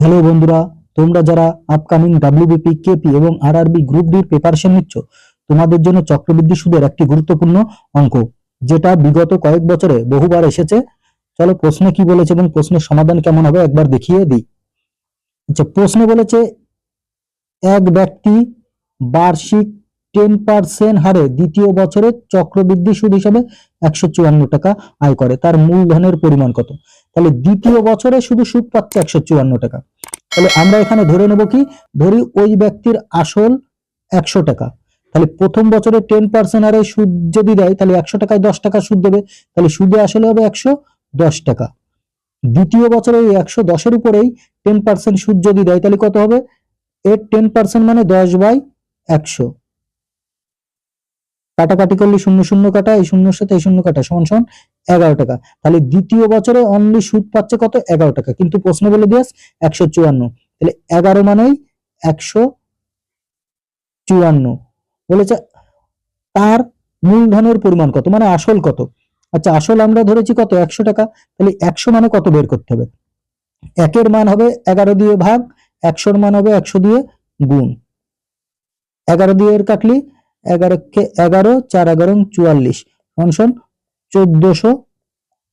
Hello বন্ধুরা, তোমরা যারা আপকামিং ডাব্লিউবিপি কেপি এবং আরআরবি গ্রুপ ডির প্রিপারেশন নিচ্ছ, তোমাদের জন্য চক্রবৃদ্ধি সুদের একটি গুরুত্বপূর্ণ অঙ্ক, যেটা বিগত কয়েক বছরে বহুবার এসেছে। চলো প্রশ্নে কি বলেছে এবং প্রশ্নের সমাধান কেমন হবে একবার দেখিয়ে দিই। আচ্ছা প্রশ্নে বলেছে, এক ব্যক্তি বার্ষিক টেন পার্সেন্ট হারে দ্বিতীয় বছরে চক্রবৃদ্ধি সুদ হিসাবে একশো চুয়ান্ন টাকা আয় করে। তার মূলধনের পরিমাণ কত? তাহলে দ্বিতীয় বছরে শুধু সুদ পাচ্ছে একশো চুয়ান্ন টাকা। তাহলে আমরা এখানে ধরে নেব কি? ধরি ওই ব্যক্তির আসল একশো টাকা। তাহলে প্রথম বছরে টেন পার্সেন্ট হারে সুদ যদি দেয়, তাহলে একশো টাকায় দশ টাকা সুদ দেবে। তাহলে সুদে আসলে হবে একশো দশ টাকা। দ্বিতীয় বছরে এই একশো দশের উপরেই টেন পার্সেন্ট সুদ যদি দেয়, তাহলে কত হবে? এর টেন পার্সেন্ট মানে দশ বাই একশো। কাটাকাটি করলে শূন্য শূন্য কাটা, এই শূন্যর সাথে এই শূন্য কাটা, সমান সমান এগারো টাকা। তাহলে দ্বিতীয় বছরে অনলি সুদ পাচ্ছে কত? এগারো টাকা। কিন্তু প্রশ্ন বলে দিয়াস একশো চুয়ান্ন। তাহলে এগারো মানেই একশো চুয়ান্ন। বলেছে, তার মূলধনের পরিমাণ কত? মানে আসল কত? আচ্ছা আসল আমরা ধরেছি কত? একশো টাকা। তাহলে একশো মানে কত বের করতে হবে? একের মান হবে এগারো দিয়ে ভাগ, একশোর মান হবে একশো দিয়ে গুণ। এগারো দিয়ে কাটলি এগারোকে এগারো, চার এগারো, চুয়াল্লিশ। অনশন চোদ্দশো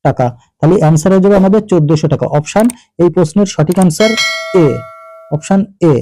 টাকা। তাহলে অ্যান্সার হয়ে যাবে আমাদের চোদ্দশো টাকা। অপশন এই প্রশ্নের সঠিক অ্যান্সার এ অপশান এ